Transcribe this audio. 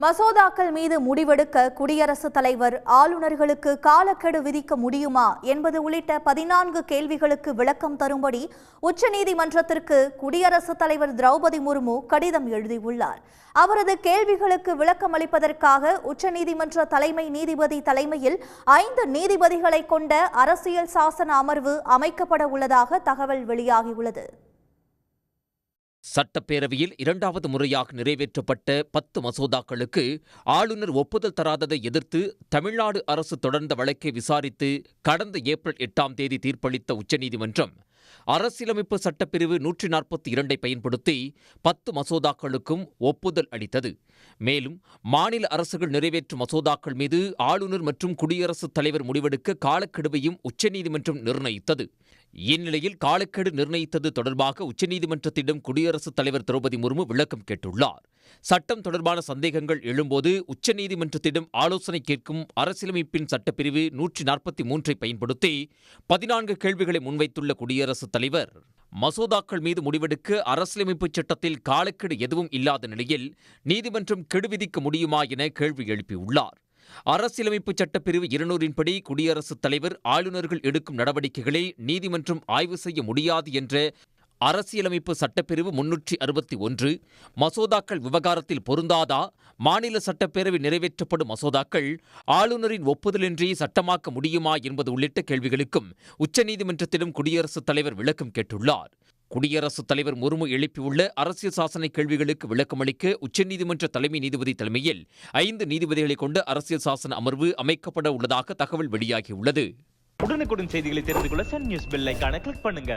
மசோதாக்கள் மீது முடிவெடுக்க குடியரசுத் தலைவர் ஆளுநர்களுக்கு காலக்கெடு விதிக்க முடியுமா என்பது உள்ளிட்ட பதினான்கு கேள்விகளுக்கு விளக்கம் தரும்படி உச்சநீதிமன்றத்திற்கு குடியரசுத் தலைவர் திரௌபதி முர்மு கடிதம் எழுதியுள்ளார். அவரது கேள்விகளுக்கு விளக்கம் அளிப்பதற்காக உச்சநீதிமன்ற தலைமை நீதிபதி தலைமையில் ஐந்து நீதிபதிகளை கொண்ட அரசியல் சாசன அமர்வு அமைக்கப்பட உள்ளதாக தகவல் வெளியாகியுள்ளது. சட்டப்பேரவையில் இரண்டாவது முறையாக நிறைவேற்றப்பட்ட பத்து மசோதாக்களுக்கு ஆளுநர் ஒப்புதல் தராததை எதிர்த்து தமிழ்நாடு அரசு தொடர்ந்த வழக்கை விசாரித்து கடந்த ஏப்ரல் எட்டாம் தேதி தீர்ப்பளித்த உச்சநீதிமன்றம் அரசியலமைப்பு சட்டப்பிரிவு நூற்றி நாற்பத்தி இரண்டை பயன்படுத்தி பத்து மசோதாக்களுக்கும் ஒப்புதல் அளித்தது. மேலும் மாநில அரசுகள் நிறைவேற்றும் மசோதாக்கள் மீது ஆளுநர் மற்றும் குடியரசுத் தலைவர் முடிவெடுக்க காலக்கெடுவையும் உச்சநீதிமன்றம் நிர்ணயித்தது. இந்நிலையில் காலக்கெடு நிர்ணயித்தது தொடர்பாக உச்சநீதிமன்றத்திடம் குடியரசுத் தலைவர் திரௌபதி முர்மு விளக்கம் கேட்டுள்ளார். சட்டம் தொடர்பான சந்தேகங்கள் எழும்போது உச்சநீதிமன்றத்திடம் ஆலோசனை கேட்கும் அரசியலமைப்பின் சட்டப்பிரிவு நூற்றி நாற்பத்தி மூன்றை பயன்படுத்தி பதினான்கு கேள்விகளை முன்வைத்துள்ள குடியரசுத் தலைவர் மசோதாக்கள் மீது முடிவெடுக்க அரசியலமைப்பு சட்டத்தில் காலக்கெடு எதுவும் இல்லாத நிலையில் நீதிமன்றம் கெடு விதிக்க முடியுமா என கேள்வி எழுப்பியுள்ளார். அரசியலமைப்பு சட்டப்பிரிவு இருநூறின்படி குடியரசுத் தலைவர் ஆளுநர்கள் எடுக்கும் நடவடிக்கைகளை நீதிமன்றம் ஆய்வு செய்ய முடியாது என்ற அரசியலமைப்பு சட்டப்பிரிவு முன்னூற்றி அறுபத்தி ஒன்று மசோதாக்கள் விவகாரத்தில் பொருந்தாதா மாநில சட்டப்பேரவை நிறைவேற்றப்படும் மசோதாக்கள் ஆளுநரின் ஒப்புதலின்றி சட்டமாக்க முடியுமா என்பது உள்ளிட்ட கேள்விகளுக்கும் உச்சநீதிமன்றத்திடம் குடியரசுத் தலைவர் விளக்கம் கேட்டுள்ளார். குடியரசுத் தலைவர் முர்மு எழுப்பியுள்ள அரசியல் சாசன கேள்விகளுக்கு விளக்கமளிக்க உச்சநீதிமன்ற தலைமை நீதிபதி தலைமையில் ஐந்து நீதிபதிகளை கொண்ட அரசியல் சாசன அமர்வு அமைக்கப்பட உள்ளதாக தகவல் வெளியாகியுள்ளது. உடனுக்குடன் செய்திகளை தெரிந்து கொள்ள சன் நியூஸ் பெல் ஐகானை கிளிக் பண்ணுங்க.